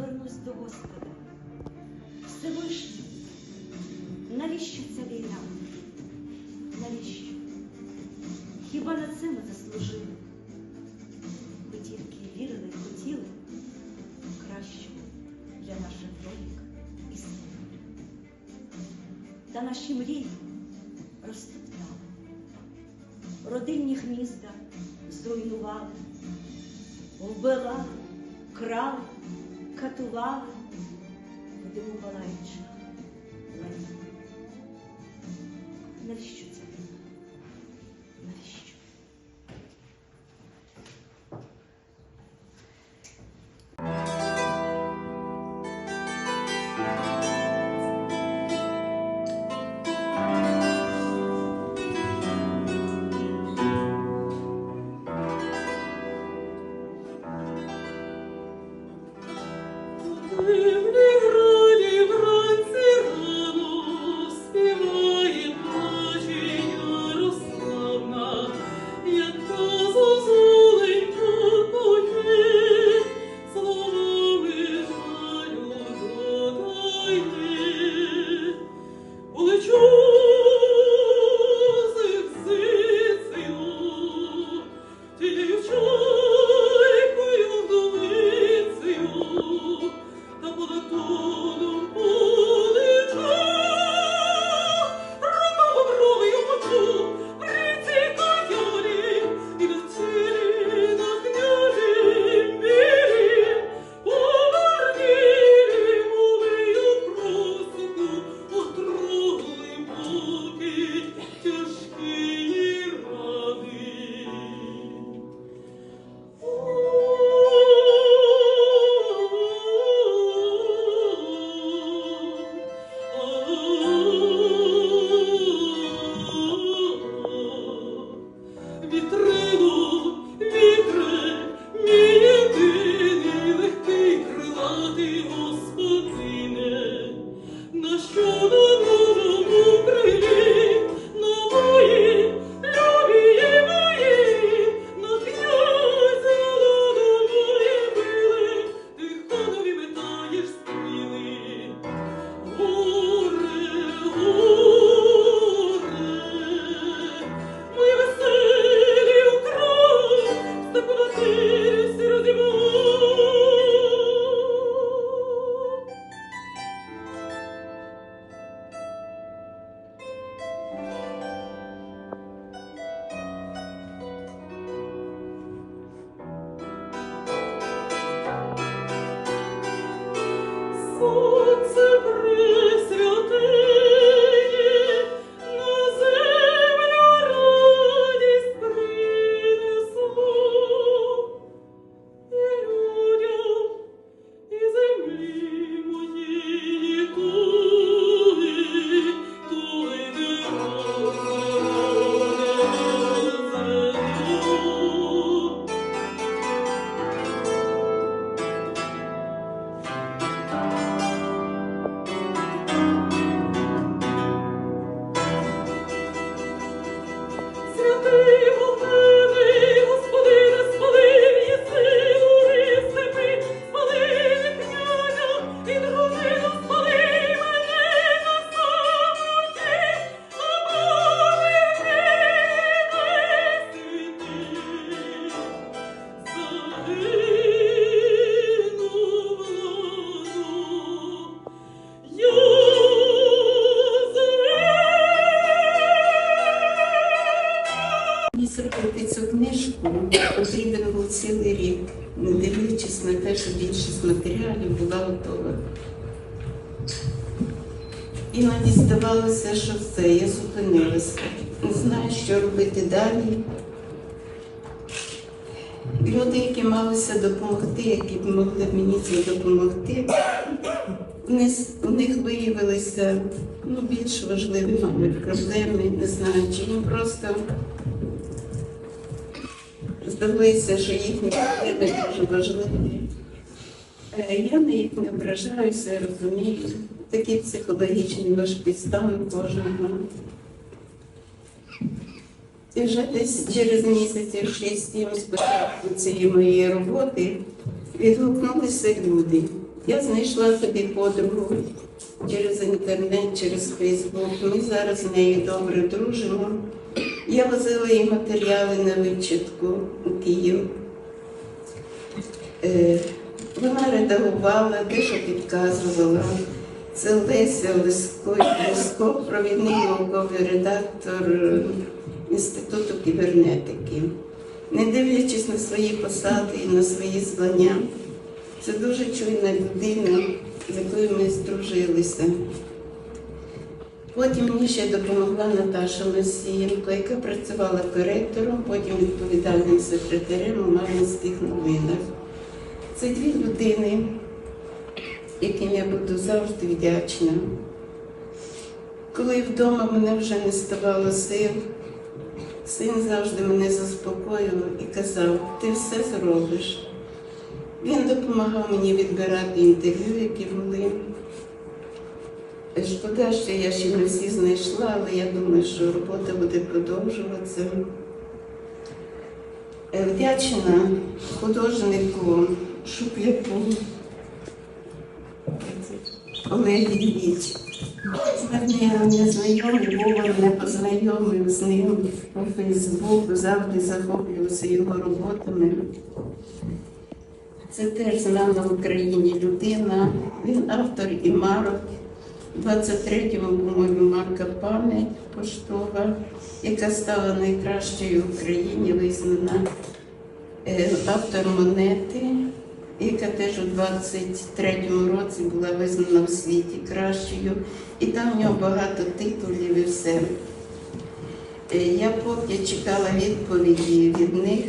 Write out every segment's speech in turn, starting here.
звернусь до Господа. Всевишній, навіщо ця війна? Навіщо? Хіба на це ми заслужили? Ми тільки вірили хотіли кращого для наших доньок і синів. Та наші мрії розтоптали, родинні гнізда зруйнували, вбивали, крали, катували, Вадиму лайна. Навіщо це що більшість матеріалів була готова. Іноді здавалося, що все, я зупинилася. Не знаю, що робити далі. Люди, які малися допомогти, які б могли мені це допомогти, у них виявилися ну, більш важливі проблеми, не знаю, чи їм просто здалося, що їхні проблеми дуже важливі. Е, Я на їх не ображаюся, розумію. Такий психологічний важкий стан у кожного. І вже десь через місяців шість-сім з початку цієї моєї роботи відгукнулися люди, Я знайшла собі подругу через інтернет, через Фейсбук. Ми зараз з нею добре дружимо. Я возила їй матеріали на вичитку у Київ. Вона редагувала, дещо підказувала. Це Леся Лиско, провідний науковий редактор е, Інституту кібернетики. Не дивлячись на свої посади і на свої звання, це дуже чуйна людина, з якою ми здружилися. Потім мені ще допомогла Наташа Месієнко, яка працювала коректором, потім відповідальним секретарем у Мар'їнських новинах. Це дві людини, яким я буду завжди вдячна. Коли вдома мене вже не ставало сил, син завжди мене заспокоював і казав, ти все зробиш. Він допомагав мені відбирати інтерв'ю, які були. Шкода, що я ще не всі знайшла, але я думаю, що робота буде продовжуватися. Е, Вдячна художнику Шупляку Олегі Віч. Мене незнайомий Вова мене познайомив з ним по Фейсбуку, завжди захоплювався його роботами. Це теж знана в Україні людина. Він автор і марок. У 23-му, по-моєму, марка пам'ять поштова, яка стала найкращою в Україні, визнана Е, автор монети, яка теж у 23-му році була визнана в світі кращою. І там в нього багато титулів і все. Е, Я поки чекала відповіді від них,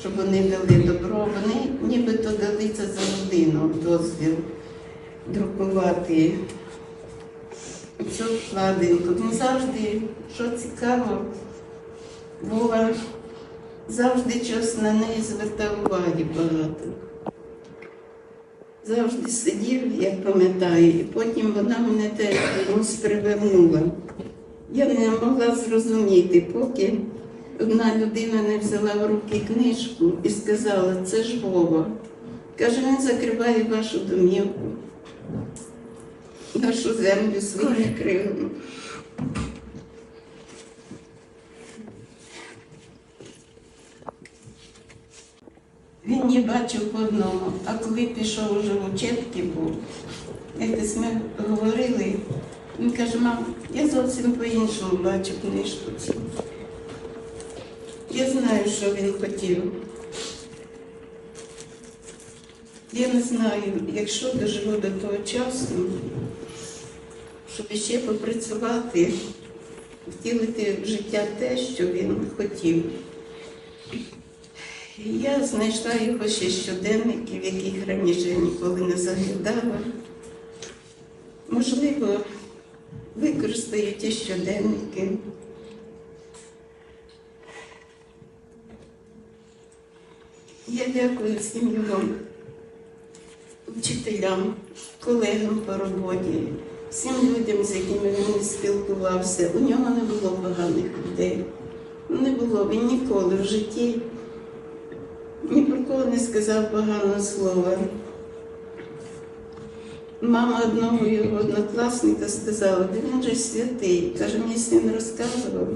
щоб вони дали добро. Вони нібито дали це за годину дозвіл друкувати цю вкладинку. Він завжди, що цікаво, Вова завжди щось на неї звертав уваги багато. Завжди сидів, як пам'ятаю, і потім вона мене теж комусь привернула. Я не могла зрозуміти, поки одна людина не взяла в руки книжку і сказала, це ж Вова. Каже, він закриває вашу домівку, нашу землю своїми крилами. Він не бачив по одному, а коли пішов уже в учебки був, якось ми говорили, він каже, мам, я зовсім по-іншому бачу книжку. Я знаю, що він хотів. Я не знаю, якщо доживу до того часу, щоб ще попрацювати, втілити в життя те, що він хотів. Я знайшла його ще щоденників, яких раніше ніколи не заглядала. Можливо, використаю ті щоденники. Я дякую всім його вчителям, колегам по роботі, всім людям, з якими він спілкувався. У нього не було поганих людей. Не було. Він ніколи в житті ні про кого не сказав поганого слова. Мама одного його однокласника сказала, де він же святий. Каже, мій син розказував.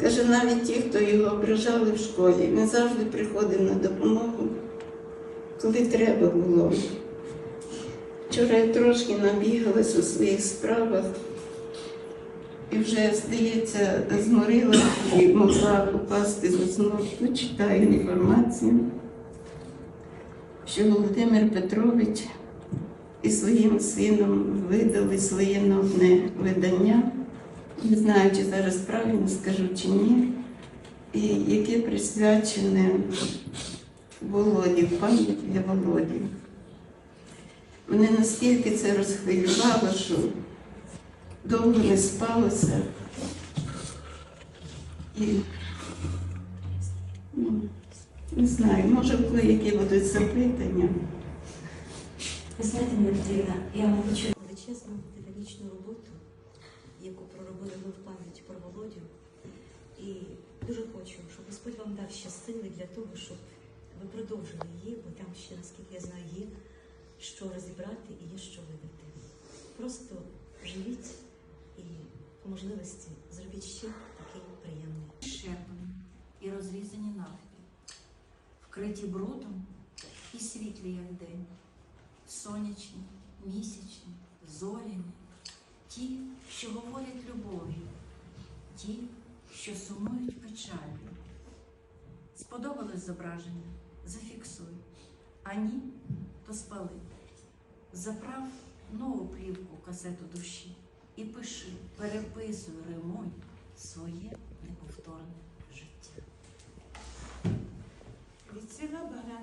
Каже, навіть ті, хто його ображали в школі, він завжди приходив на допомогу, коли треба було. Вчора я трошки набігалась у своїх справах і вже, здається, зморила і могла упасти заснути. Тут читаю інформацію, що Володимир Петрович і своїм сином видали своє новне видання. Не знаю, чи зараз правильно скажу чи ні, і яке присвячене Володі, пам'ять для Володі. Мене настільки це розхвилювало, що довго не спалося. І ну, не знаю, може, в які будуть запитання. Ви знаєте, Мартина, я вам хочу величезну титанічну роботу, яку проробили ви в пам'ять про Володю. І дуже хочу, щоб Господь вам дав ще сили для того, щоб ви продовжили її, бо там ще, наскільки я знаю, є що розібрати і є що видати. Просто живіть і по можливості зробіть ще такий приємний. щеплені і розрізані навпіл, вкриті брудом і світлі, як день, сонячні, місячні, зоряні, ті, що говорять любов'ю, ті, що сумують печалью. Сподобалось зображення? Зафіксуй. А ні, то спали. Заправ нову плівку касету душі і пиши, переписуй, римуй своє неповторне життя.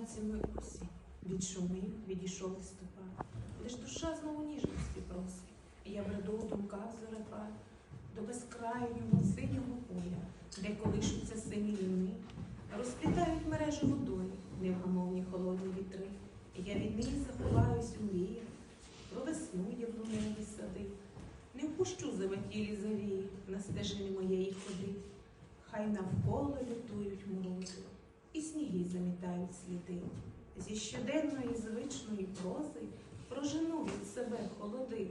Багрянцями осінь, від шумів відійшов листопад, лиш душа знову ніжності просить, і я бреду у думках зорепад до безкрайнього синього поля, де колишуться сині ліни, розплітають мережу водою, невгамовні холодні вітри, і я від них заховаюсь у мріях, про весну я в яблуневі сади, не впущу заватілі завії на стежини моєї ходи, хай навколо лютують морози і сніги замітають сліди. Зі щоденної звичної прози прожену від себе холоди.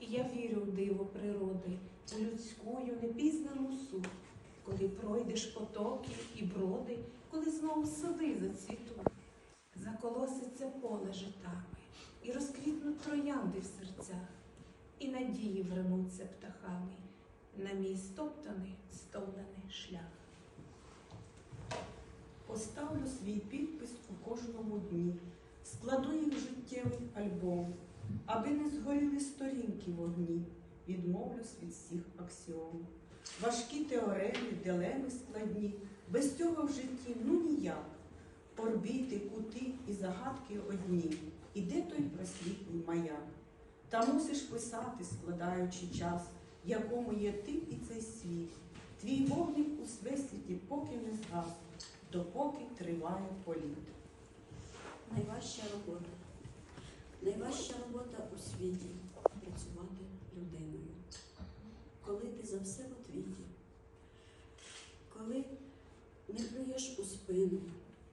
І я вірю в диво природи, у людськую непізнану суть, коли пройдеш потоки і броди, коли знову сади зацвітуть, заколоситься поле житами, і розквітнуть троянди в серцях, і надії вернуться птахами на мій стоптаний, стомлений шлях. Поставлю свій підпис у кожному дні, складу їх життєвий альбом, аби не згоріли сторінки в огні, відмовлюсь від всіх аксіом. Важкі теореми, дилеми складні, без цього в житті ну ніяк. Орбіти, кути і загадки одні, і де той просвітний маяк? Та мусиш писати, складаючи час, якому є ти і цей світ. Твій вогник у свесвіті поки не згас, допоки триває політ. Найважча робота. Найважча робота у світі працювати людиною. Коли ти за все в отвіті, коли не плюєш у спину,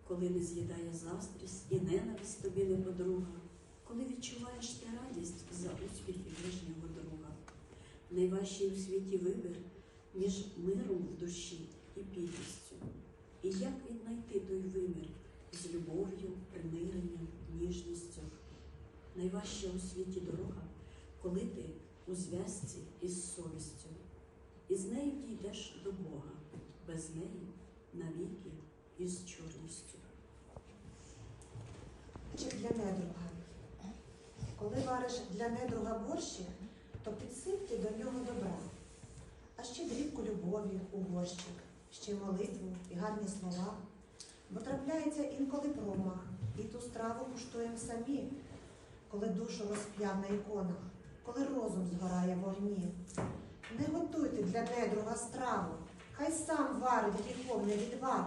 коли не з'їдає заздрість і ненависть тобі не подруга, коли відчуваєш ти радість за успіхи ближнього друга. Найважчий у світі вибір між миром в душі і бідністю. І як віднайти той вимір з любов'ю, примиренням, ніжністю. Найважча у світі дорога, коли ти у зв'язці із совістю, і з нею дійдеш до Бога, без неї навіки із чорністю. Чи для недруга. Коли вариш для недруга борщі, то підсипте до нього добра, а ще дрібку любові у горщик, ще молитву і гарні слова. Бо трапляється інколи промах, і ту страву куштуємо самі, коли душу розп'яв на іконах, коли розум згорає в вогні. Не готуйте для недруга страву, хай сам варить гріхом не відвар.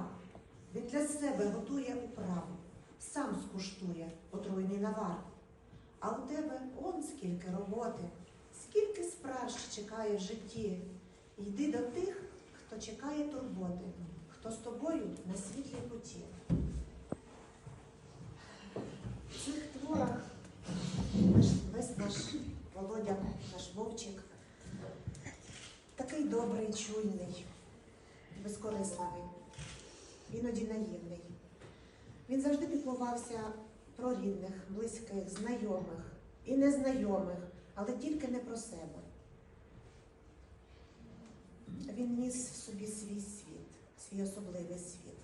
Він для себе готує управу, сам скуштує отруйний навар. А у тебе он скільки роботи, скільки справ ще чекає в житті. Йди до тих, хто чекає турботи, хто з тобою на світлій путі. В цих творах наш, весь наш Володя, наш Вовчик, такий добрий, чуйний, безкорисливий, іноді наївний. Він завжди піклувався про рідних, близьких, знайомих і незнайомих, але тільки не про себе. Він ніс в собі свій світ, свій особливий світ.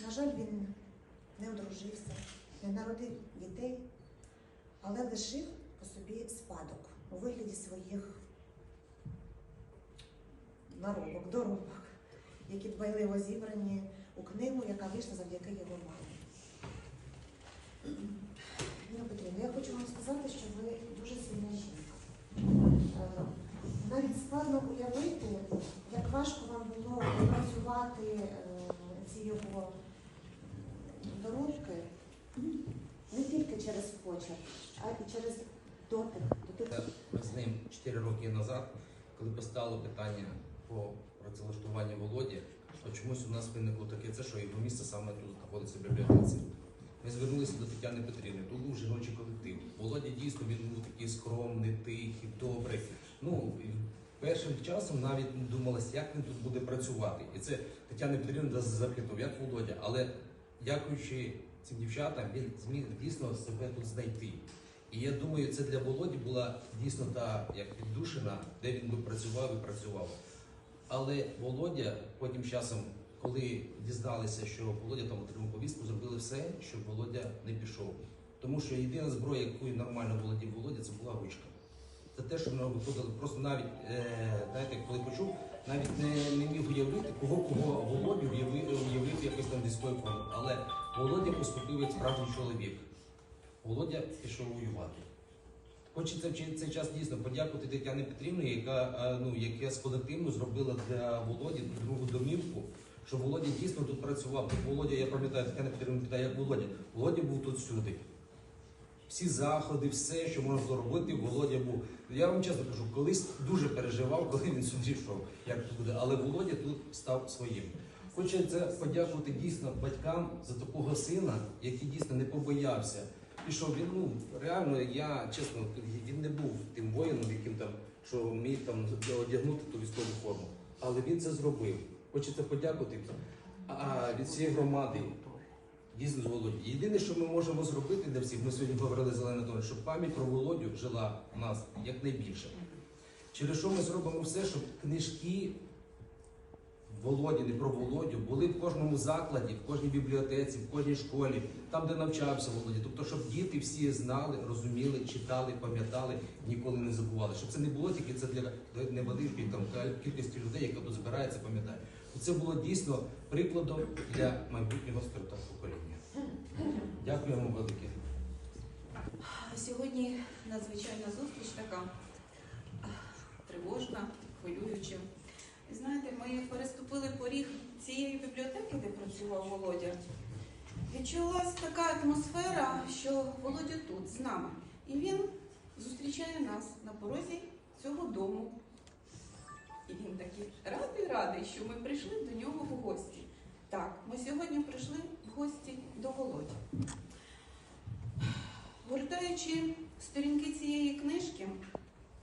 На жаль, він не одружився, не народив дітей, але лишив по собі спадок у вигляді своїх наробок, доробок, які дбайливо зібрані у книгу, яка вийшла завдяки його мамі. Ніна Петрівна, я хочу вам сказати, що ви дуже сильна жінка. Е, Навіть складно уявити, як важко вам було працювати е, ці його доробки не тільки через почерк, а й через дотик. дотик. Ми з ним 4 роки назад, коли постало питання по працевлаштуванню Володі, то чомусь у нас виникло таке це, що його місце саме тут знаходиться в бібліотеці. Ми звернулися до Тетяни Петрівни. Тут був жіночий колектив. Володя дійсно він був такий скромний, тихий, добрий. Ну першим часом навіть думалось, як він тут буде працювати. І це Тетяна Петрівна запитував, як Володя. Але дякуючи цим дівчатам, він зміг дійсно себе тут знайти. І я думаю, це для Володі була дійсно та як віддушина, де він би працював і працював. Але Володя потім часом, коли дізналися, що Володя там отримав повістку, зробили все, щоб Володя не пішов. Тому що єдина зброя, якою нормально володів Володя, це була ручка. Це те, що ми виходили, просто навіть, е, знаєте, коли почув, навіть не, не міг уявити, кого кого Володю уявив, якось там фронт. Але Володя поступив як справжній чоловік. Володя пішов воювати. Хочеться в цей- час дійсно подякувати Тетяні Петрівні, яка е, ну яка з колективну зробила для Володі другу домівку, щоб Володя дійсно тут працював. Володя, я пам'ятаю, Тетяна Петрівна питає, як Володя. Володя був тут всюди. Всі заходи, все, що можна було робити, Володя був. Я вам чесно кажу, колись дуже переживав, коли він сюди йшов, як тут буде. Але Володя тут став своїм. Хочеться подякувати дійсно батькам за такого сина, який дійсно не побоявся. Що він ну реально, я чесно, він не був тим воїном, яким там що міг там одягнути ту військову форму. Але він це зробив. Хочеться подякувати а, від всієї громади. Дійсно з Володі. Єдине, що ми можемо зробити для всіх, ми сьогодні говорили з Зеленою Анатолійовною, щоб пам'ять про Володю жила у нас якнайбільше. Через що ми зробимо все, щоб книжки Володіни про Володю були в кожному закладі, в кожній бібліотеці, в кожній школі, там, де навчався Володя. Тобто, щоб діти всі знали, розуміли, читали, пам'ятали, ніколи не забували. Щоб це не було тільки це для невеликої там кількості людей, яка тут збирається, пам'ятає. Це було дійсно прикладом для майбутнього скрита покоління. Дякуємо велике. Сьогодні надзвичайна зустріч така тривожна, хвилююча. Знаєте, ми переступили поріг цієї бібліотеки, де працював Володя. Відчулась така атмосфера, що Володя тут з нами. І він зустрічає нас на порозі цього дому. І він такий радий, радий, що ми прийшли до нього в гості. Так, ми сьогодні прийшли гості до Володі. Гортаючи сторінки цієї книжки,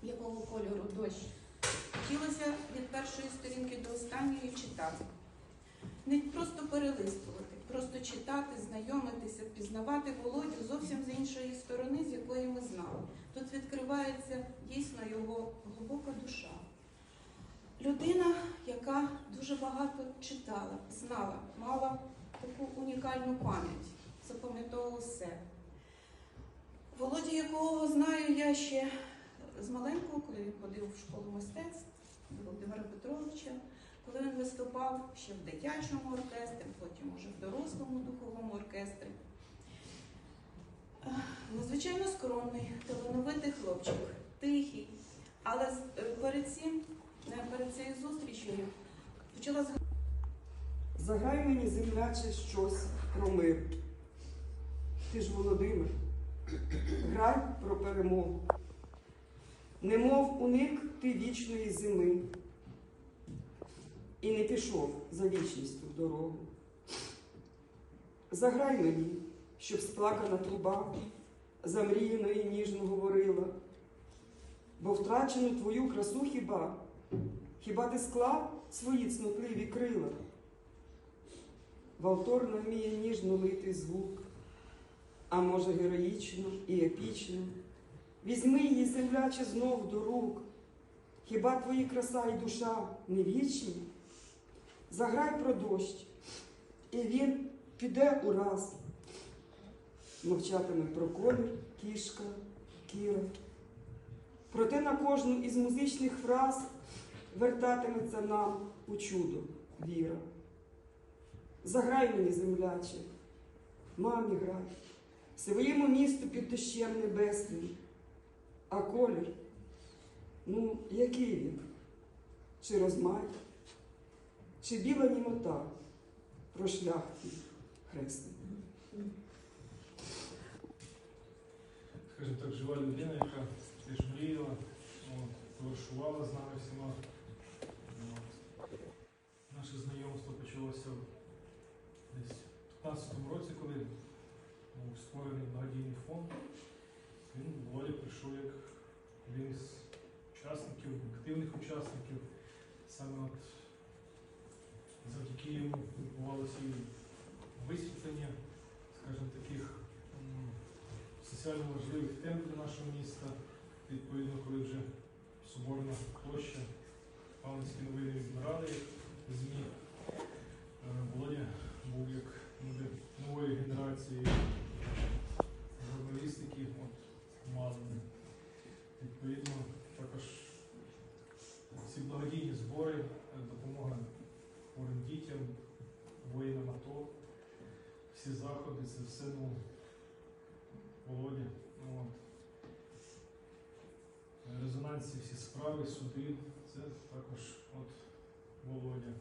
якого кольору дощ, хотілося від першої сторінки до останньої читати. Не просто перелистувати, просто читати, знайомитися, пізнавати Володю зовсім з іншої сторони, з якої ми знали. Тут відкривається дійсно його глибока душа. Людина, яка дуже багато читала, знала, мала таку унікальну пам'ять, запам'ятовувала все. Володя, якого знаю я ще з маленького, коли він ходив в школу мистецтв Володимира Петровича, коли він виступав ще в дитячому оркестрі, потім уже в дорослому духовому оркестрі. Ех, Надзвичайно скромний, талановитий хлопчик, тихий. Але е, перед цим, е, перед цією зустрічею почала згадувати. Заграй мені, земляче, щось про мир. Ти ж Володимир, грай про перемогу. Немов уник ти вічної зими і не пішов за вічністю в дорогу. Заграй мені, щоб сплакана труба замріяно і ніжно говорила, бо втрачену твою красу хіба, хіба ти склав свої цнотливі крила? Валторна вміє ніжно лити звук, а може героїчно і епічно. Візьми її, земляче, знов до рук. Хіба твої краса і душа не вічні? Заграй про дощ, і він піде ураз. Мовчатиме про колір, кішка, кіра. Проте на кожну із музичних фраз вертатиметься нам у чудо віра. Заграй мені, земляче, мамі грай, своєму місту під дощем небесним. А колір, ну, який він? Чи розмай, чи біла німота про шлях хресний? скажімо так, жива людина, яка теж мріяла, товаришувала з нами всіма. Наше знайомство почалося десь в 15-му році, коли був створений благодійний фонд. Він Володя прийшов як один із учасників, активних учасників. Саме от завдяки йому відбувалося і висвітлення, скажімо, таких соціально важливих тем для нашого міста. Відповідно, коли вже Соборна площа, Павлівські новини відбирали ЗМІ. Е, Володя був як нової генерації журналістики, мали. Відповідно, також всі благодійні збори, е, допомога хворим дітям, воїнам АТО, всі заходи, це все ну, Володя. Ну, от. Резонансі всі справи, суди, це також от Володя.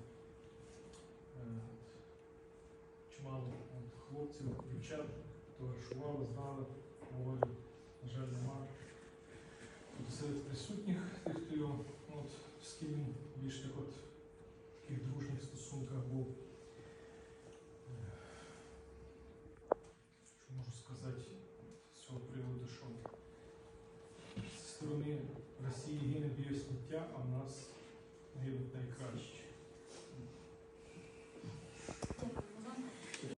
Чимало хлопців, дівчат товаришували, знали Володю, на жаль, нема. Тут серед присутніх, тих, хто от, з ким він більш так от в таких дружніх стосунках був. Що можу сказати з цього приводу, що зі сторони Росії гине біосміття, а в нас гинуть найкращі.